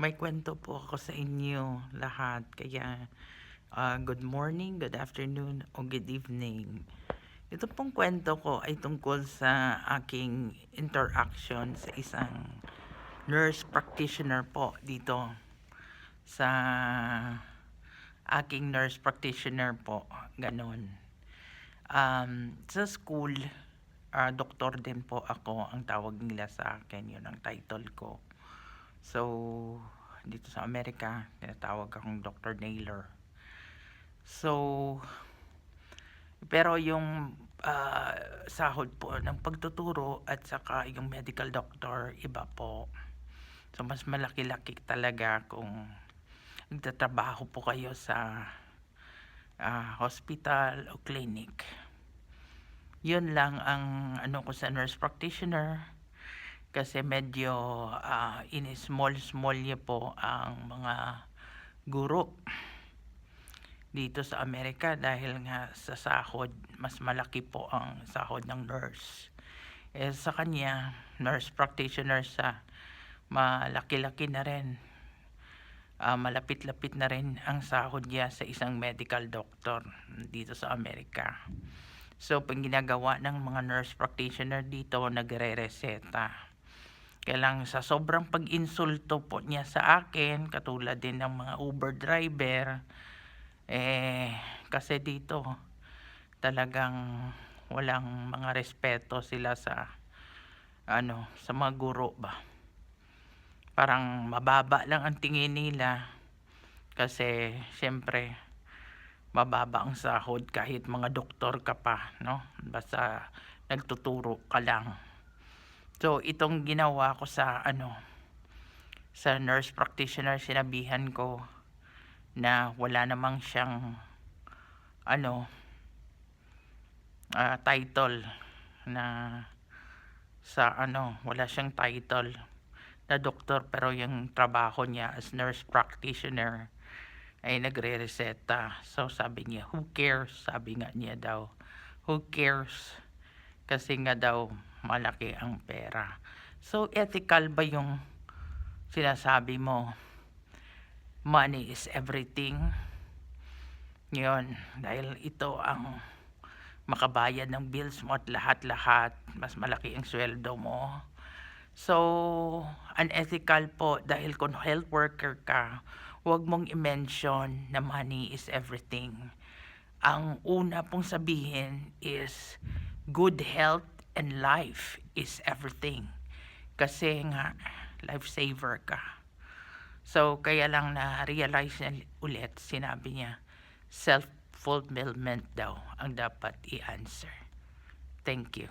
May kwento po ako sa inyo lahat. Kaya ah, good morning, good afternoon, o good evening. Ito pong kwento ko ay tungkol sa aking interaction sa isang nurse practitioner po dito sa aking nurse practitioner po. Ganon. Um, sa school, ah, doktor din po ako ang tawag nila sa akin. Yun ang title ko. So, dito sa Amerika, tinatawag akong Dr. Naylor. So, pero yung ah, sahod po ng pagtuturo at saka yung medical doctor, iba po. So, mas malaki-laki talaga kung nagtatrabaho po kayo sa ah, hospital o clinic. Yun lang ang ano ko sa nurse practitioner kasi medyo ah, in-small-small niya po ang mga guro dito sa Amerika dahil nga sa sahod, mas malaki po ang sahod ng nurse. Eh, sa kanya, nurse practitioner sa malaki-laki na rin. Ah, malapit-lapit na rin ang sahod niya sa isang medical doctor dito sa Amerika. So, pag ginagawa ng mga nurse practitioner dito, nagre-reseta. Kaya lang sa sobrang pag-insulto po niya sa akin, katulad din ng mga Uber driver, eh, kasi dito, talagang walang mga respeto sila sa, ano, sa mga guro ba. Parang mababa lang ang tingin nila. Kasi, syempre, mababa ang sahod kahit mga doktor ka pa, no? Basta nagtuturo ka lang. So, itong ginawa ko sa, ano, sa nurse practitioner, sinabihan ko na wala namang siyang, ano, ah, title na sa ano, wala siyang title na doktor pero yung trabaho niya as nurse practitioner ay nagre-reseta. So sabi niya, who cares? Sabi nga niya daw, who cares? Kasi nga daw malaki ang pera. So ethical ba yung sinasabi mo? Money is everything. Yun, dahil ito ang makabayad ng bills mo at lahat-lahat, mas malaki ang sweldo mo. So, unethical po dahil kung health worker ka, huwag mong i-mention na money is everything. Ang una pong sabihin is good health and life is everything. Kasi nga, lifesaver ka. So, kaya lang na-realize niya ulit, sinabi niya, self-fulfillment daw ang dapat i-answer. Thank you.